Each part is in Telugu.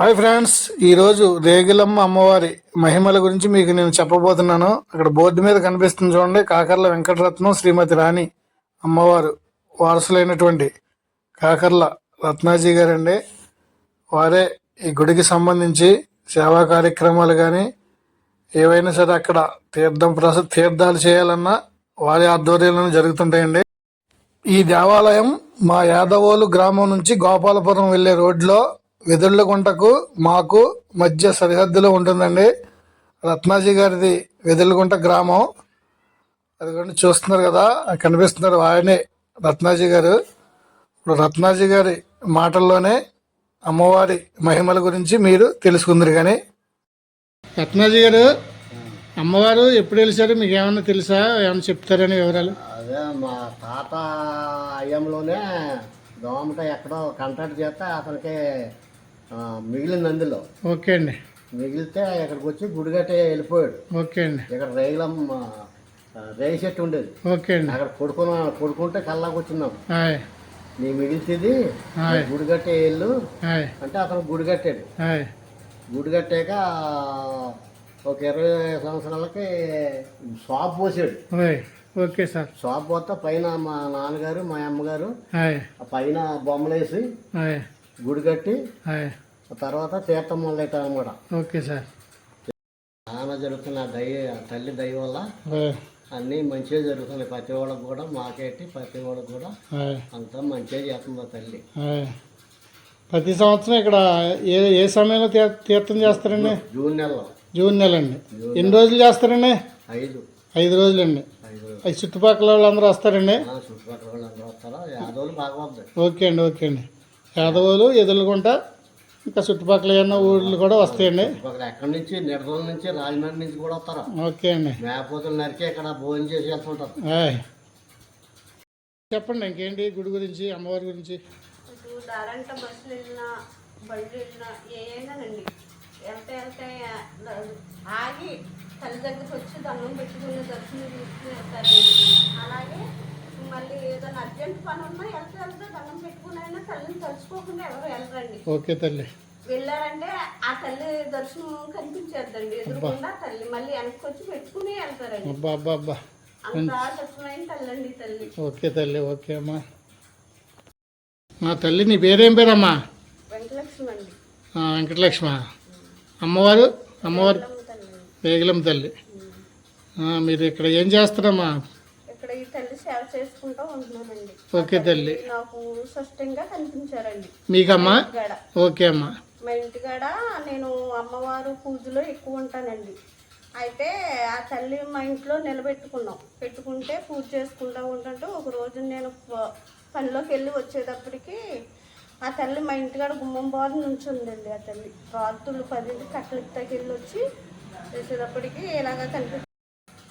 హాయ్ ఫ్రెండ్స్ ఈరోజు రేగులమ్మ అమ్మవారి మహిమల గురించి మీకు నేను చెప్పబోతున్నాను. అక్కడ బోర్డు మీద కనిపిస్తుంది చూడండి కాకర్ల వెంకటరత్నం శ్రీమతి రాణి అమ్మవారు వారసులైనటువంటి కాకర్ల రత్నాజీ గారండి. వారే ఈ గుడికి సంబంధించి సేవా కార్యక్రమాలు కానీ ఏవైనా సరే అక్కడ తీర్థం ప్రస తీర్థాలు చేయాలన్నా వారి ఆధ్వర్యంలోనే జరుగుతుంటాయండి. ఈ దేవాలయం మా యాదవోలు గ్రామం నుంచి గోపాలపురం వెళ్ళే రోడ్లో వెదుళ్ళగుంటకు మాకు మధ్య సరిహద్దులో ఉంటుందండి. రత్నాజీ గారిది వెదుళ్ళగుంట గ్రామం. అదిగోండి చూస్తున్నారు కదా కనిపిస్తున్నారు ఆయనే రత్నాజీ గారు. ఇప్పుడు రత్నాజీ గారి మాటల్లోనే అమ్మవారి మహిమల గురించి మీరు తెలుసుకుందరు కానీ. రత్నాజీ గారు అమ్మవారు ఎప్పుడు వెలిసారు? మీకు ఏమన్నా తెలుసా? ఏమన్నా చెప్తారని వివరాలు? అదే మా తాత అయ్యంలోనే దోమట ఎక్కడో కంటాక్ట్ చేస్తే అతనికి మిగిలింది అందులో. ఓకే అండి. మిగిలితే ఇక్కడికి వచ్చి గుడిగట్టే వెళ్ళిపోయాడు. ఓకే అండి. ఇక్కడ రైలం రేయి చెట్టు ఉండేది. ఓకే అండి. అక్కడ పడుకున్నా పడుకుంటే కల్లాకి వచ్చినాం నీ మిగిలితేది గుడిగట్టే వెళ్ళు అంటే అతను గుడి కట్టాడు హాయ్ గుడి కట్టాక ఒక ఇరవై సంవత్సరాలకి షాప్ పోసాడు. Okay sir. షాప్ పోతే పైన మా నాన్నగారు మా అమ్మగారు పైన బొమ్మలేసి గుడి కట్టి తర్వాత తీర్థం మొదలెట్టాం అనమాట ఓకే సార్. చాలా జరుగుతున్న దయ తల్లి దయ వల్ల అన్నీ మంచిగా జరుగుతున్నాయి. ప్రతి వాళ్ళకి కూడా మాకేటి ప్రతి వాళ్ళకి కూడా అంతా మంచిగా చేస్తుంది తల్లి. ప్రతి సంవత్సరం ఇక్కడ ఏ ఏ సమయంలో తీర్థం చేస్తారండి? జూన్ నెలలో. జూన్ నెల అండి ఎన్ని రోజులు చేస్తారండి? ఐదు. ఐదు రోజులండి. ఐదు అవి చుట్టుపక్కల వాళ్ళందరూ వస్తారండి? ఆ, చుట్టుపక్కల వాళ్ళు అందరూ వస్తారా. యాదవులు బాగా ఓకే అండి ఓకే అండి. యాదవులు ఎదులుకుంటా ఇంకా చుట్టుపక్కల ఏమన్నా ఊళ్ళు కూడా వస్తాయండి. ఎక్కడి నుంచి? నిడదల నుంచి రాజమండ్రి నుంచి కూడా వస్తారా? ఓకే అండి. మేకపోతులు నరికి ఇక్కడ భోజనం చేసి వెళ్తుంటారు. చెప్పండి ఇంకేంటి గుడి గురించి అమ్మవారి గురించి? ఇటు దారంట బస్సులు వెళ్ళినా బండ్లు వెళ్ళినా ఏనానండి వెళ్తే వెళ్తే ఆగి తల్లి దగ్గరికి వచ్చి దండం పెట్టుకుని దర్శనం తీసుకుని వెళ్తారు. అలాగే మళ్ళీ ఏదైనా అర్జెంట్ పని ఉన్నా వెళ్తే వెళ్తే దండం పెట్టుకుని అయినా తల్లిని తలుచుకోకుండా ఎవరు వెళ్ళరండి. ఓకే తల్లి. వెళ్ళారంటే ఆ తల్లి దర్శనం కనిపించేద్దండి. ఎదురుకుండా తల్లి మళ్ళీ వెనక్కి వచ్చి పెట్టుకుని వెళ్తారండి. అబ్బా అబ్బా అబ్బా. అంత స్వచ్ఛమైన తల్లి అండి తల్లి. ఓకే తల్లి ఓకే అమ్మా. మా తల్లి నీ పేరేం పేరమ్మా? వెంకటలక్ష్మి అండి వెంకటలక్ష్మ? అమ్మవారు? అమ్మవారు? తల్లి. వేగలం తల్లి. మీరు ఇక్కడ ఏం చేస్తారమ్మా ఇక్కడ ఈ తల్లి సేవ చేసుకుంటూ ఉంటున్నానండి. ఓకే తల్లి. నాకు స్పష్టంగా కనిపించారండి. మీకమ్మా ఓకే అమ్మా. మా ఇంటికాడ నేను అమ్మవారు పూజలో ఎక్కువ ఉంటానండి. అయితే ఆ తల్లి మా ఇంట్లో నిలబెట్టుకున్నాం. పెట్టుకుంటే పూజ చేసుకుంటూ ఉంటుంటే ఒక రోజు నేను పనిలోకి వెళ్ళి వచ్చేటప్పటికి ఆ తల్లి మా ఇంటికాడ గుమ్మం బాధ నుంచి ఉందండి ఆ తల్లి. రాత్రులు పదింటి కట్టలకి వెళ్ళి వచ్చి చేసేటప్పటికి ఇలాగా కనిపి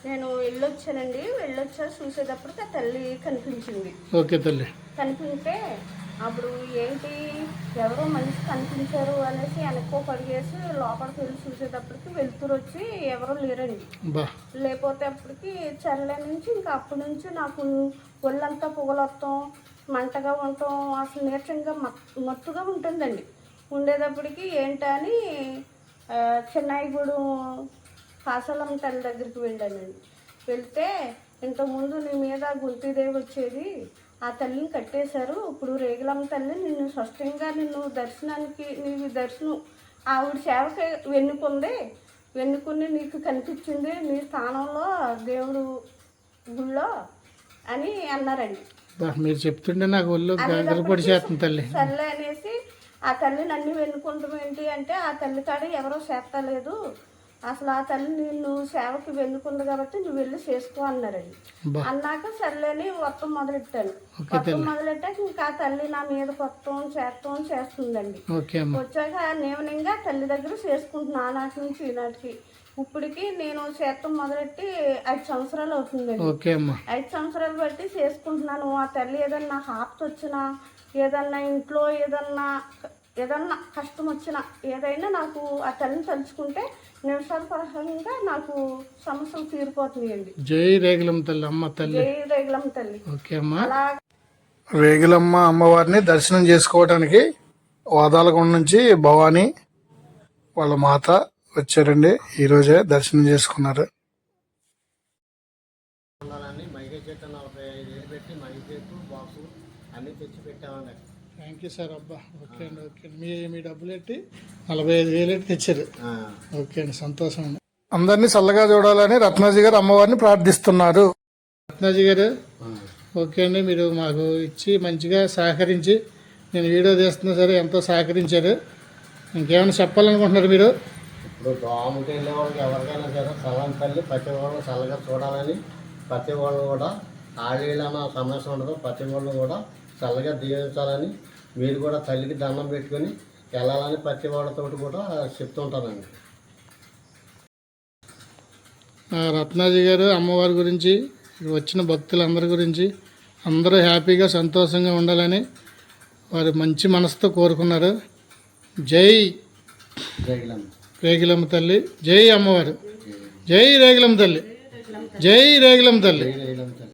నేను వెళ్ళొచ్చానండి. వెళ్ళొచ్చా చూసేటప్పటికి ఆ తల్లి కనిపించింది. ఓకే తల్లి. కనిపింటే అప్పుడు ఏంటి ఎవరో మనిషి కనిపించారు అనేసి వెనక్కో పడిగేసి లోపలికి వెళ్ళి చూసేటప్పటికి వెలుతురు వచ్చి ఎవరో లేరండి. లేకపోతే అప్పటికి చర్ల నుంచి ఇంకా అప్పటి నుంచి నాకు ఒళ్ళంతా పొగలొత్తం మంటగా ఉండటం అసలు నీరసంగా మత్- మత్తుగా ఉంటుందండి. ఉండేటప్పటికి ఏంటని ఆ, చెన్నాయిగూడెం కాసలం తల్లి దగ్గరికి వెళ్ళానండి. వెళ్తే ఇంతకుముందు నీ మీద గుంతిదేవి వచ్చేది ఆ తల్లిని కట్టేశారు. ఇప్పుడు రేగులమ్మ తల్లి నిన్ను స్పష్టంగా నిన్ను దర్శనానికి నీకు దర్శనం ఆవిడ సేవకి వెన్నుకుంది. వెన్నుకుని నీకు కనిపించింది నీ స్థానంలో దేవుడు గుళ్ళో అని అన్నారండి. మీరు చెప్తుంటే నాకు ఒళ్ళు చేస్తుంది తల్లి. సర్లే అనేసి ఆ తల్లి నన్ను వెన్నుకుంటాం ఏంటి అంటే ఆ తల్లి కాడ ఎవరో చేస్తలేదు అసలు ఆ తల్లి నిన్ను సేవకి వెన్నుకుంది కాబట్టి నువ్వు వెళ్ళి చేసుకో అన్నారండి. అన్నాక సర్లేని మొత్తం మొదలెట్టాను. మొత్తం మొదలెట్టాక ఇంకా ఆ తల్లి నా మీద కొత్తం చేత్తం చేస్తుందండి. వచ్చాక నేవనంగా తల్లి దగ్గర చేసుకుంటున్నాను నాటి నుంచి ఈనాటికి ఇప్పటికి నేను చేత్తం మొదలెట్టి ఐదు సంవత్సరాలు అవుతుందండి. ఐదు సంవత్సరాలు బట్టి చేసుకుంటున్నాను. ఆ తల్లి ఏదన్నా హాప్ట్ వచ్చినా ఏదన్నా ఇంట్లో ఏదన్నా ఏదన్నా కష్టం వచ్చినా ఏదైనా నాకు ఆ తల్లిని తలుచుకుంటే నిమిషాల పరహంగా నాకు సమస్యలు తీరిపోతున్నాయండి. జై రేగులం తల్లి అమ్మ తల్లి. జై రేగులం తల్లి. ఓకే అమ్మా. అలా రేగులమ్మ అమ్మవారిని దర్శనం చేసుకోవడానికి వాదాలకొండ నుంచి భవానీ వాళ్ళ మాత వచ్చారండి. ఈ రోజే దర్శనం చేసుకున్నారు. ఉండాలని మైకే చెట్టు నలభై ఐదు వేలు పెట్టి మైక్ చెట్టు బాక్సు అన్నీ తెచ్చి పెట్టామండి థ్యాంక్ యూ సార్ అబ్బా ఓకే అండి ఓకే మీ మీ డబ్బులు ఎట్టి నలభై ఐదు వేలు ఎట్టి తెచ్చారు. ఓకే అండి సంతోషం అండి. అందరినీ చల్లగా చూడాలని రత్నాజీ గారు అమ్మవారిని ప్రార్థిస్తున్నారు. రత్నాజీ గారు. ఓకే అండి మీరు మాకు ఇచ్చి మంచిగా సహకరించి నేను వీడియో తీస్తున్నా సరే ఎంతో సహకరించారు. ఇంకేమైనా చెప్పాలనుకుంటున్నారు మీరు? ఇప్పుడు దోమకి వెళ్ళే వాళ్ళకి ఎవరికైనా సరే చల్లని తల్లి ప్రతి వాళ్ళు చల్లగా చూడాలని ప్రతి వాళ్ళు కూడా ఆడేళ్ళన్న సమస్య ఉండదు ప్రతి వాళ్ళు కూడా చల్లగా దీవించాలని మీరు కూడా తల్లికి దండం పెట్టుకొని వెళ్ళాలని ప్రతి వాళ్ళతో కూడా చెప్తుంటానండి రత్నాజీ గారు అమ్మవారి గురించి వచ్చిన భక్తులందరి గురించి అందరూ హ్యాపీగా సంతోషంగా ఉండాలని వారు మంచి మనసుతో కోరుకున్నారు. జై రేగిలమ్మ. తల్లి. జై అమ్మవారు. జై రేగిలమ్మ తల్లి. జై రేగిలమ్మ తల్లి.